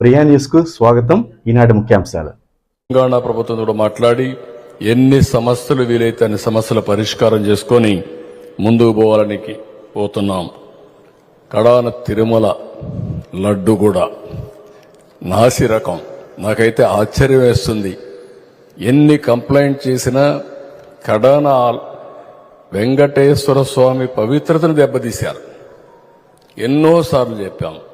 ప్రియా న్యూస్కు స్వాగతం. ఈనాటి ముఖ్యాంశాలు. తెలంగాణ ప్రభుత్వం కూడా మాట్లాడి ఎన్ని సమస్యలు వీలైతే అన్ని సమస్యల పరిష్కారం చేసుకొని ముందుకు పోవాలని పోతున్నాం. కడాన తిరుమల లడ్డు కూడా నాసి రకం. నాకైతే ఆశ్చర్యం వేస్తుంది. ఎన్ని కంప్లైంట్ చేసినా కడాన వెంకటేశ్వర స్వామి పవిత్రతను దెబ్బతీశారు. ఎన్నోసార్లు చెప్పాము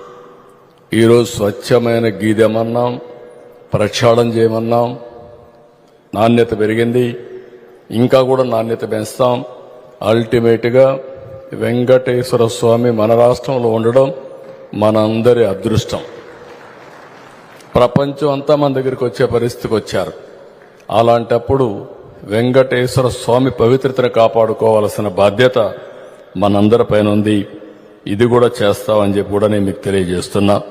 ఈరోజు స్వచ్ఛమైన గీదెమన్నాం ప్రక్షాళన చేయమన్నాం. నాణ్యత పెరిగింది. ఇంకా కూడా నాణ్యత పెంచుతాం. అల్టిమేట్గా వెంకటేశ్వర స్వామి మన రాష్ట్రంలో ఉండడం మనందరి అదృష్టం. ప్రపంచం అంతా మన దగ్గరికి వచ్చే పరిస్థితికి వచ్చారు. అలాంటప్పుడు వెంకటేశ్వర స్వామి పవిత్రతను కాపాడుకోవాల్సిన బాధ్యత మనందరిపైన ఉంది. ఇది కూడా చేస్తామని చెప్పి కూడా నేను మీకు తెలియజేస్తున్నా.